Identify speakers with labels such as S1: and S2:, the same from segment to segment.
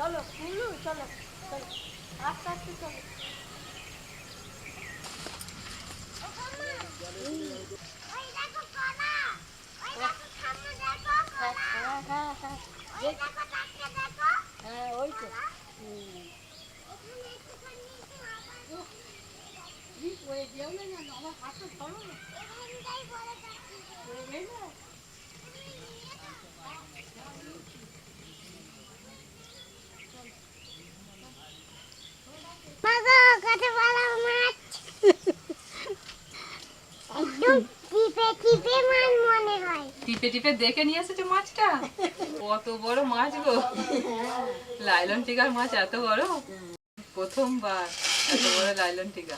S1: চলো কুলু চলো চলো আস্তে আস্তে চলো। হ্যাঁ ওই তো। পড়ে যেও না আমার হাতটা ধরো না। পড়ে যেও না।
S2: টিপে দেখে নিয়ে এসেছে মাছটা? কত বড় মাছ গো। লাইলন টিকার মাছ এত বড়? প্রথমবার এত বড় লাইলন টিকা।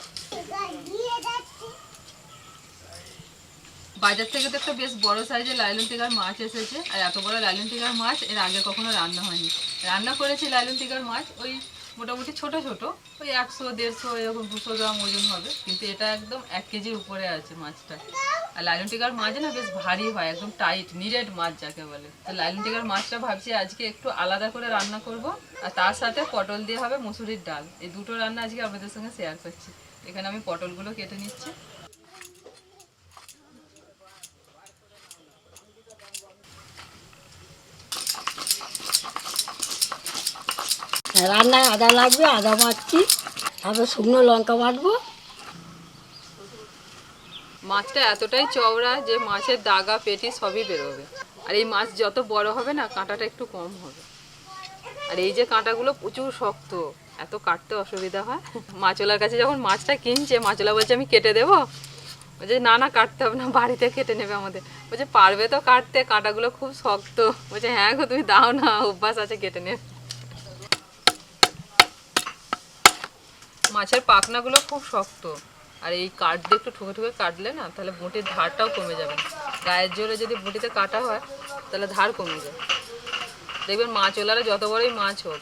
S2: বাজার থেকে তো একটা বেশ বড় সাইজের লাইলন টিকার মাছ এসেছে। আর এত বড় লাইলন টিকার মাছ এর আগে কখনো রান্না হয়নি। রান্না করেছি লাইলন টিকার মাছ ওই মোটামুটি ছোট ছোট, ওই একশো, দেড়শো, এরকম দুশো গ্রাম ওজন হবে। কিন্তু এটা একদম এক কেজির উপরে আছে মাছটা। আর লাইলন টিকার মাছ না বেশ ভারী হয়, একদম টাইট নিরেট মাছ যাকে বলে। তো লাইলন টিকার মাছটা ভাবছি আজকে একটু আলাদা করে রান্না করব, আর তার সাথে পটল দিয়ে হবে মুসুরির ডাল। এই দুটো রান্না আজকে আপনাদের সঙ্গে শেয়ার করছি। এখানে আমি পটলগুলো কেটে নিচ্ছি।
S1: রান্নায় আদা লাগবে, আদা মারছি তারপর শুকনো লঙ্কা বাটবো।
S2: মাছটা এতটাই চওড়া যে মাছের দাগা, পেটি সবই বেরোবে। আর এই মাছ যত বড় হবে না, কাঁটাটা একটু কম হবে। আর এই যে কাঁটাগুলো প্রচুর শক্ত, এত কাটতে অসুবিধা হয়। মাছওয়ালার কাছে যখন মাছটা কিনছে, মাছওয়ালা বলছে, আমি কেটে দেবো? বলছে, না না, কাটতে হবে না, বাড়িতে কেটে নেবে আমাদের। বলছে, পারবে তো কাটতে, কাঁটাগুলো খুব শক্ত। বলছে হ্যাঁ গো, তুমি দাও না, অভ্যাস আছে, কেটে নেবে। মাছের পাখনাগুলো খুব শক্ত। আর এই কাঠ দিয়ে একটু ঠুকে ঠুকে কাটলে না, তাহলে বুটির ধারটাও কমে যাবে গায়ের জোরে যদি বুটিতে কাটা হয়, তাহলে ধার কমে যায়। দেখবেন মাছ ওলারে যত বড়ই মাছ হোক,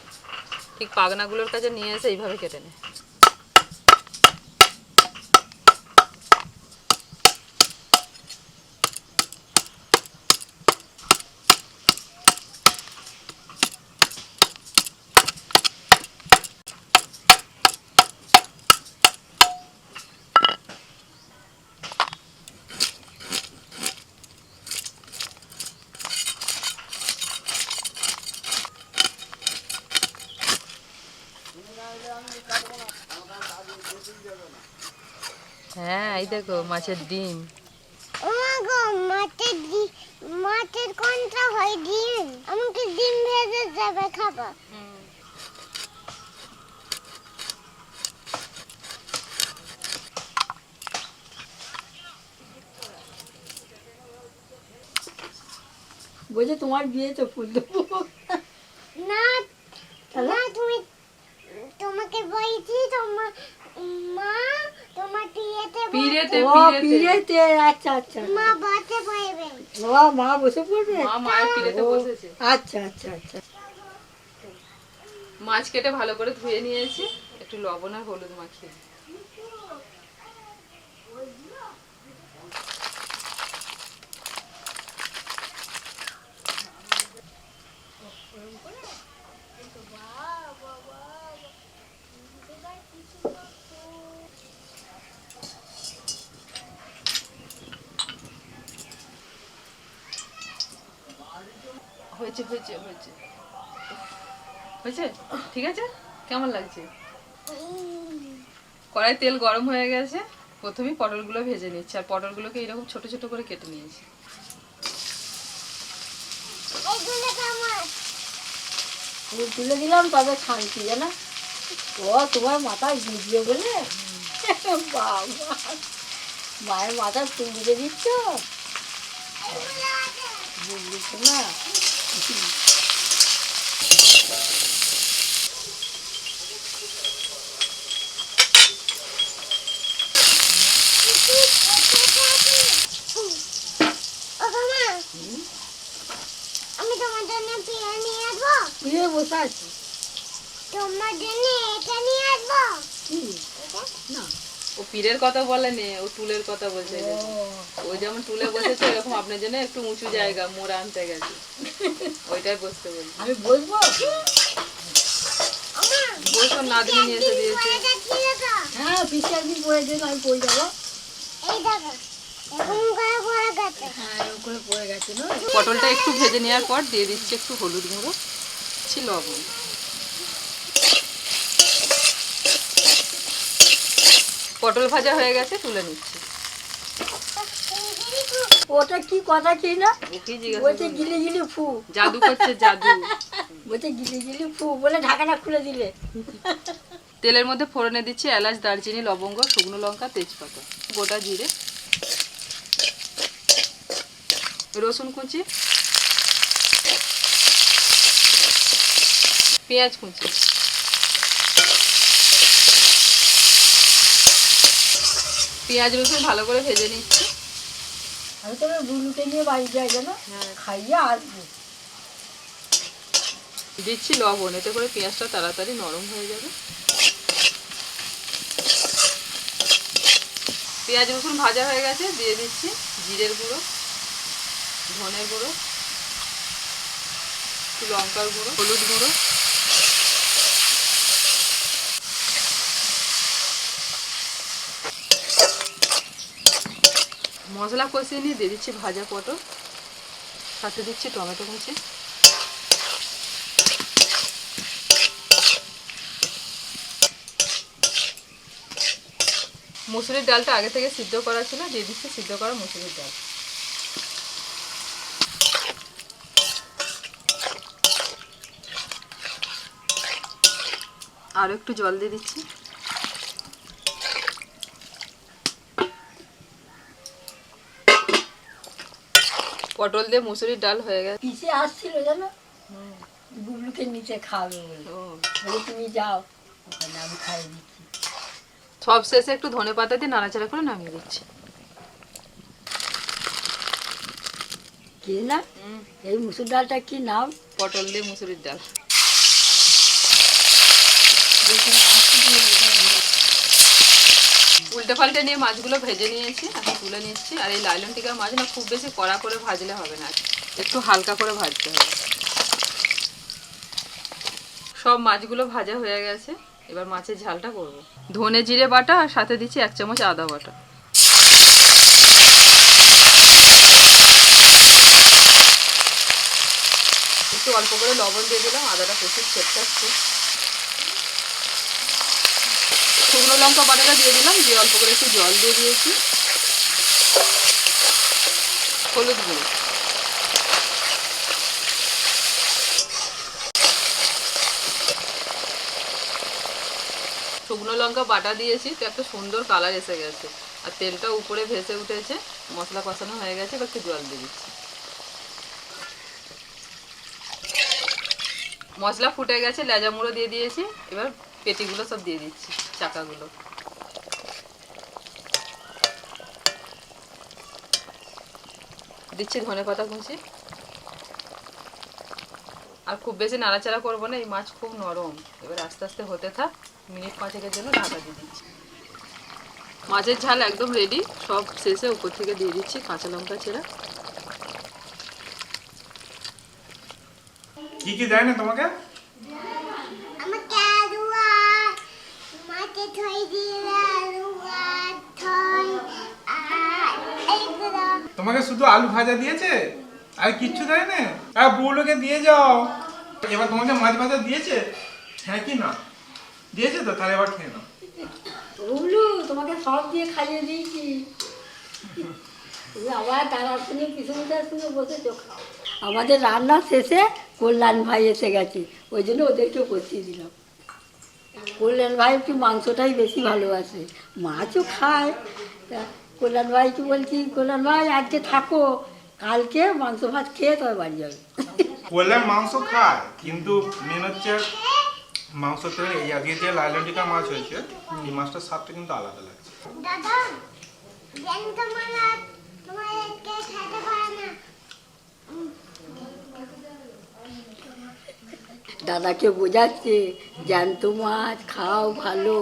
S2: ঠিক পাগনাগুলোর কাছে নিয়ে এসে এইভাবে কেটে নেয়। হ্যাঁ এই দেখো মাছের ডিম।
S3: মাছের ডি- মাছের কোনটা হয় ডিম। আমাকে ডিম ভেজে যাবে খাব।
S1: বলছে তোমার বিয়েতে ফুল দেবো।
S3: না না তুমি তোমাকে বলছি তোমার মা তোমার বিয়েতে
S2: পিড়েতে
S1: ও
S2: পিড়েতে
S1: পিড়েতে আচ্ছা আচ্ছা।
S3: মা বাতে পারবে
S1: ও মা বসে পড়বে?
S2: মা মায়ের পিড়েতে বসেছে।
S1: আচ্ছা আচ্ছা আচ্ছা।
S2: মাছ কেটে ভালো করে ধুয়ে নিয়েছি। একটু লবণ আর হলুদ মাখিয়ে। হয়েছে হয়েছে হয়েছে। হয়েছে? ঠিক আছে? কেমন লাগছে? কড়াই তেল গরম হয়ে গেছে। প্রথমেই পটলগুলো ভেজে নিচ্ছি। আর পটলগুলোকে এরকম ছোট ছোট করে কেটে নিয়েছি।
S1: তুলে দিলাম তবে শান্তি জানা? ও তোমার মাথায় বুঝিয়ে বলে? বাবা মায়ের ফুল দিতে দিচ্ছ? বুঝলি তো না বসে আছি
S3: তোমার জন্য এটা নিয়ে আসব
S1: না।
S2: ও পীরের কথা বলেনি ও টুলের কথা বলছে
S1: ও।
S2: যেমন টুলে বসেছে এরকম আপনার জন্য একটু উঁচু জায়গা মোড় আনতে গেছে। ওইটাই বসতে বলছি।
S1: আমি বসবো?
S2: নিয়ে এসে দিয়েছে।
S3: ছিল
S1: হ্যাঁ পিসি একদিন পরে দিন আমি পড়ে যাব।
S3: পড়ে
S1: হ্যাঁ পড়ে
S2: পটলটা একটু ভেজে নেওয়ার পর দিয়ে দিচ্ছি একটু হলুদ গুঁড়ো দিচ্ছি লবণ। পটল ভাজা হয়ে গেছে তুলে নিচ্ছি।
S1: ওটা কি কথা কি না? বলছে গিলি গিলি ফু।
S2: জাদু করছে জাদু।
S1: বলছে গিলি গিলি ফু বলে ঢাকাটা খুলে দিলে।
S2: তেলের মধ্যে ফোড়নে দিচ্ছি এলাচ দারচিনি লবঙ্গ শুকনো লঙ্কা তেজপাতা গোটা জিরে রসুন কুচি পেঁয়াজ কুচি। পেঁয়াজ রসুন ভালো করে ভেজে নিচ্ছি।
S1: আমি তো বুলুকে নিয়ে বাড়ি যাই জানো?
S2: হ্যাঁ।
S1: খাইয়ে আসব।
S2: দিচ্ছি লবণ এতে করে পেঁয়াজটা তাড়াতাড়ি নরম হয়ে যাবে। পেঁয়াজ রসুন ভাজা হয়ে গেছে দিয়ে দিচ্ছি জিরের গুঁড়ো ধনের গুঁড়ো লঙ্কার গুঁড়ো হলুদ গুঁড়ো। মশলা কষিয়ে নিয়ে দিয়ে দিচ্ছি ভাজা পটল। সাথে দিচ্ছি টমেটো কুচি। মুসুরির ডালটা আগে থেকে সিদ্ধ করা ছিল, দিয়ে দিচ্ছি সিদ্ধ করা মুসুরির ডাল। আরও একটু জল দিয়ে দিচ্ছি। পটল দিয়ে মুসুরির ডাল হয়ে গেছে।
S1: পিসে আসছিল জানো? বুবলুকে নিচে খাওয়াবে বলে। তুমি যাও ওখানে আমি খাইয়ে দিচ্ছি।
S2: সব শেষে একটু ধনে পাতা দিয়ে নাড়াচাড়া করে নামিয়ে দিচ্ছি।
S1: কি না? এই মুসুর ডালটা কি নাম?
S2: পটল দিয়ে মুসুরির ডাল
S1: যেখানে আসছিল
S2: উল্টে পাল্টে নিয়ে মাছগুলো ভেজে নিয়েছি, এখন তুলে নিচ্ছি। আর এই লাইলন টিকার মাছ না খুব বেশি কড়া করে ভাজলে হবে না, একটু হালকা করে ভাজতে হবে। সব মাছগুলো ভাজা হয়ে গেছে, এবার মাছের ঝালটা করব। ধনে জিরে বাটা আর সাথে দিচ্ছি এক চামচ আদা বাটা। একটু অল্প করে লবণ দিয়ে দিলাম, আদাটা প্রচুর চেপটাচ্ছে শুকনো লঙ্কা বাটাটা দিয়ে দিলাম, দিয়ে অল্প করে একটু জল দিয়ে দিয়েছি। হলুদ গুঁড়ো। শুকনো লঙ্কা বাটা দিয়েছি, তো একটা সুন্দর কালার এসে গেছে। আর তেলটা উপরে ভেসে উঠেছে, মশলা কষানো হয়ে গেছে একটু জল দিয়ে দিচ্ছি। মশলা ফুটে গেছে লেজা মুড়ো দিয়ে দিয়েছি, এবার পেটিগুলো সব দিয়ে দিচ্ছি। চাকাগুলো। দিচ্ছি ধনে পাতা কুচি। আর খুব বেশি নাড়াচাড়া করব না, এই মাছ খুব নরম। এবার আস্তে আস্তে হতে থাক, মিনিট পাঁচেকের জন্য ঢাকা দিয়ে দিচ্ছি। মাছের ঝাল একদম রেডি সব শেষে উপর থেকে দিয়ে দিচ্ছি কাঁচা লঙ্কা ছেঁড়া।
S4: কি কি দেয় না তোমাকে
S3: আমাকে আলু আর মাকে থই দিলে আলু আর থই আর এইগুলো
S4: তোমাকে শুধু আলু ভাজা দিয়েছে? আর কিচ্ছু দেয় না আর বউলোকে দিয়ে যাও। এবার তোমাকে মাছ ভাজা দিয়েছে? হ্যাঁ কি না? দিয়েছে তো, তাহলে এবার খেয়ে নাও।
S1: তোমাকে সব দিয়ে খাইয়ে দিয়েছি। আবার তারা আমাদের রান্না শেষে কল্যাণ ভাই এসে গেছে। ওই জন্য ওদেরকেও বসিয়ে দিলাম। কল্যাণ ভাই একটু মাংসটাই বেশি ভালোবাসে। মাছও খায়। তা কল্যাণ ভাইকে বলছি কল্যাণ ভাই আজকে থাকো। কালকে মাংস ভাত খেয়ে তবে বাড়ি যাবে।
S4: কল্যাণ মাংস খায় কিন্তু মেন হচ্ছে মাংস থেকে এই আগে যে লাইলন্টিকা মাছ হয়েছে এই মাছটার স্বাদটা কিন্তু আলাদা লাগছে।
S3: দাদা তোমার
S1: দাদাকে বোঝাচ্ছে জ্যান্ত মাছ খাও ভালো।